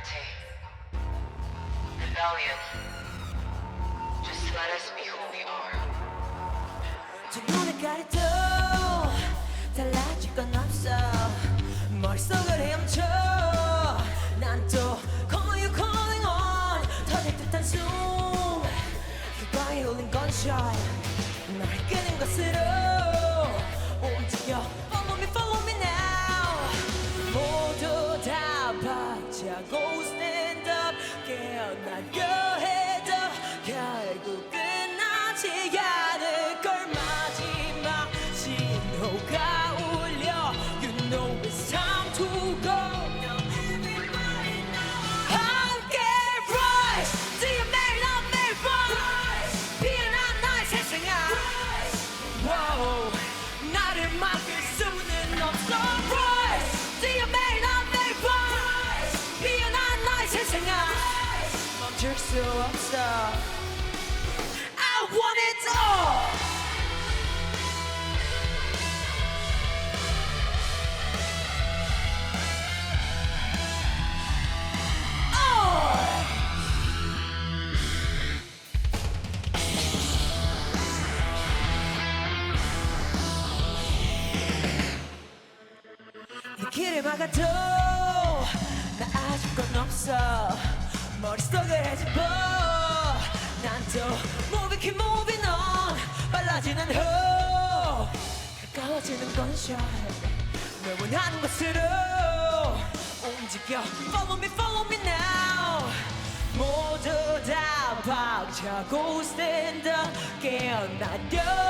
liberty. Rebellion. Just let us be who we are. 가려도 달라질 건 없어 머릿속을 헤엄쳐 난또 Call you calling on 터질 듯한 숨 귓가에 울린 gunshot 날 끄는 것으로 박차고 stand up 깨 없어 I want it all. 이 길을 막아도 나 아직 건 없어 머릿속을 헤집어 난또 keep moving on 빨라지는 후 가까워지는 건샷 널 원하는 곳으로 움직여 Follow me follow me now 모두 다 박차고 stand up 깨어나려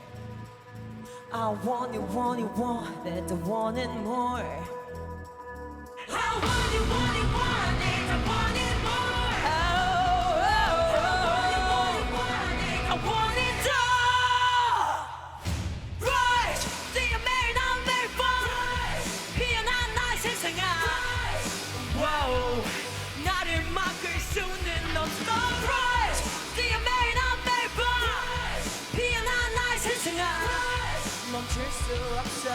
I want you, want you, want it, I want it more. I want you, want you, want it, I want it more. Oh, oh, oh, I want it all. Rise, 뛰어 매일 난 매일 rise. 피어난 나의 세상아. Wow, 나를 막을 수는 없어. Rise, 뛰어 멈출 수 없어.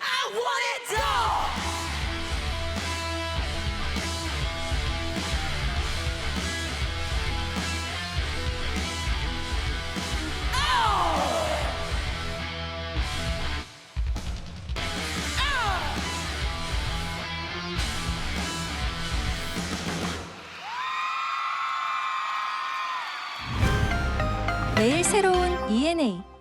I want it all. Oh! Ah! 매일 새로운 E ENA